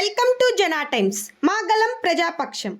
Welcome to Jana times మా గలం ప్రజాపక్షం.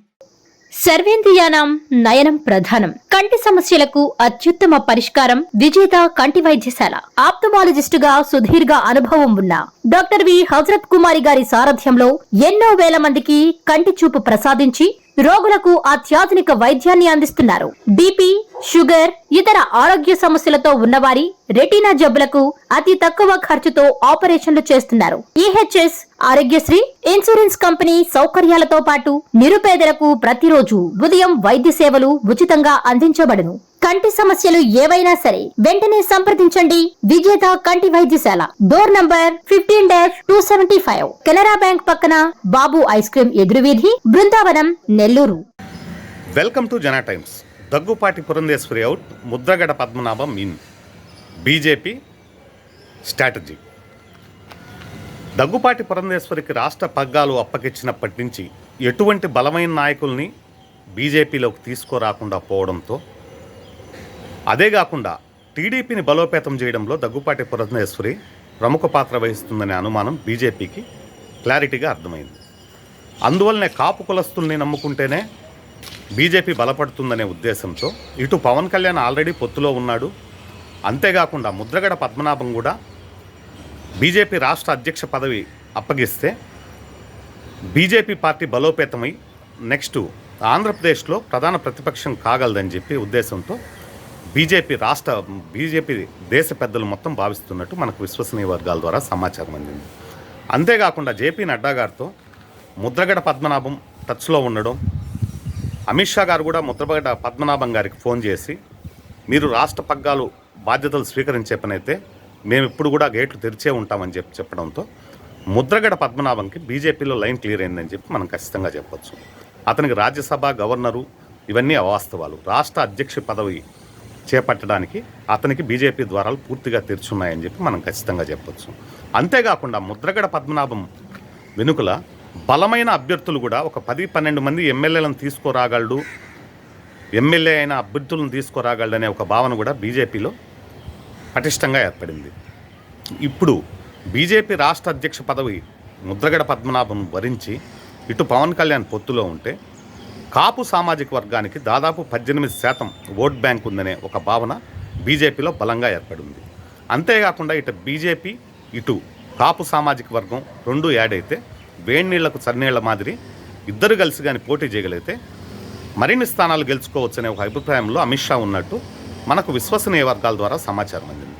సర్వేంద్రియానం నయనం ప్రధానం. కంటి సమస్యలకు అత్యుత్తమ పరిష్కారం విజేత కంటి వైద్యశాల. ఆప్థమాలజిస్టుగా సుదీర్ఘ అనుభవం ఉన్న డాక్టర్ వి. హజరత్ కుమారి గారి సారథ్యంలో ఎన్నో వేల మందికి కంటి చూపు ప్రసాదించి రోగులకు అత్యాధునిక వైద్యాన్ని అందిస్తున్నారు. బీపీ షుగర్ ఇతర ఆరోగ్య సమస్యలతో ఉన్నవారి రెటీనా జబ్బులకు అతి తక్కువ ఖర్చుతో ఆపరేషన్లు చేస్తున్నారు. ఈహెచ్ఎస్ ఆరోగ్యశ్రీ ఇన్సూరెన్స్ కంపెనీ సౌకర్యాలతో పాటు నిరుపేదలకు ప్రతిరోజు ఉదయం వైద్య సేవలు ఉచితంగా అందించబడును. కంటి సమస్యలు ఏవైనా సరే వెంటనే సంప్రదించండి. విజేత కంటి వైద్యశాల. Door number fifty dash two seventy five. Canara bank పక్కన Babu ice cream ఎదురువీధి Brindavanam Nellore. Welcome to Jana times. Daggubati Purandeswari out Mudragada Padmanabham in. BJP strategy. Daggubati పురంధేశ్వరికి రాష్ట్ర పగ్గాలు అప్పగించినప్పటి నుంచి ఎటువంటి బలమైన నాయకుల్ని బీజేపీలోకి తీసుకురాకుండా పోవడంతో అదే కాకుండా టీడీపీని బలోపేతం చేయడంలో దగ్గుపాటి పురంధేశ్వరి ప్రముఖ పాత్ర వహిస్తుందనే అనుమానం బీజేపీకి క్లారిటీగా అర్థమైంది. అందువల్లనే కాపు కులస్తుల్ని నమ్ముకుంటేనే బీజేపీ బలపడుతుందనే ఉద్దేశంతో ఇటు పవన్ కళ్యాణ్ ఆల్రెడీ పొత్తులో ఉన్నాడు. అంతేకాకుండా ముద్రగడ పద్మనాభం కూడా బీజేపీ రాష్ట్ర అధ్యక్ష పదవి అప్పగిస్తే బీజేపీ పార్టీ బలోపేతమై నెక్స్ట్ ఆంధ్రప్రదేశ్లో ప్రధాన ప్రతిపక్షం కాగలదని చెప్పి ఉద్దేశంతో బీజేపీ రాష్ట్ర బీజేపీ దేశ పెద్దలు మొత్తం భావిస్తున్నట్టు మనకు విశ్వసనీయ వర్గాల ద్వారా సమాచారం అందింది. అంతేకాకుండా జేపీ నడ్డా గారితో ముద్రగడ పద్మనాభం టచ్లో ఉండడం అమిత్ షా గారు కూడా ముద్రగడ పద్మనాభం గారికి ఫోన్ చేసి మీరు రాష్ట్ర పగ్గాలు బాధ్యతలు స్వీకరించే పనైతే మేము ఇప్పుడు కూడా గేట్లు తెరిచే ఉంటామని చెప్పి చెప్పడంతో ముద్రగడ పద్మనాభంకి బీజేపీలో లైన్ క్లియర్ అయిందని చెప్పి మనం ఖచ్చితంగా చెప్పొచ్చు. అతనికి రాజ్యసభ గవర్నరు ఇవన్నీ అవాస్తవాలు. రాష్ట్ర అధ్యక్ష పదవి చేపట్టడానికి అతనికి బీజేపీ ద్వారాలు పూర్తిగా తెరుచున్నాయని చెప్పి మనం ఖచ్చితంగా చెప్పొచ్చు. అంతేకాకుండా ముద్రగడ పద్మనాభం వెనుకల బలమైన అభ్యర్థులు కూడా ఒక పది పన్నెండు మంది ఎమ్మెల్యేలను తీసుకురాగలడు. ఎమ్మెల్యే అయిన అభ్యర్థులను తీసుకురాగలడనే ఒక భావన కూడా బీజేపీలో పటిష్టంగా ఏర్పడింది. ఇప్పుడు బీజేపీ రాష్ట్ర అధ్యక్ష పదవి ముద్రగడ పద్మనాభం వరించి ఇటు పవన్ కళ్యాణ్ పొత్తులో ఉంటే కాపు సామాజిక వర్గానికి దాదాపు పద్దెనిమిది శాతం ఓట్ బ్యాంక్ ఉందనే ఒక భావన బీజేపీలో బలంగా ఏర్పడింది. అంతేకాకుండా ఇటు బీజేపీ ఇటు కాపు సామాజిక వర్గం రెండు యాడ్ అయితే వేడి నీళ్ళకు చన్నీళ్ళ మాదిరి ఇద్దరు కలిసి కానీ పోటీ చేయగలిగితే మరిన్ని స్థానాలు గెలుచుకోవచ్చనే ఒక అభిప్రాయంలో అమిత్ షా ఉన్నట్టు మనకు విశ్వసనీయ వర్గాల ద్వారా సమాచారం అందింది.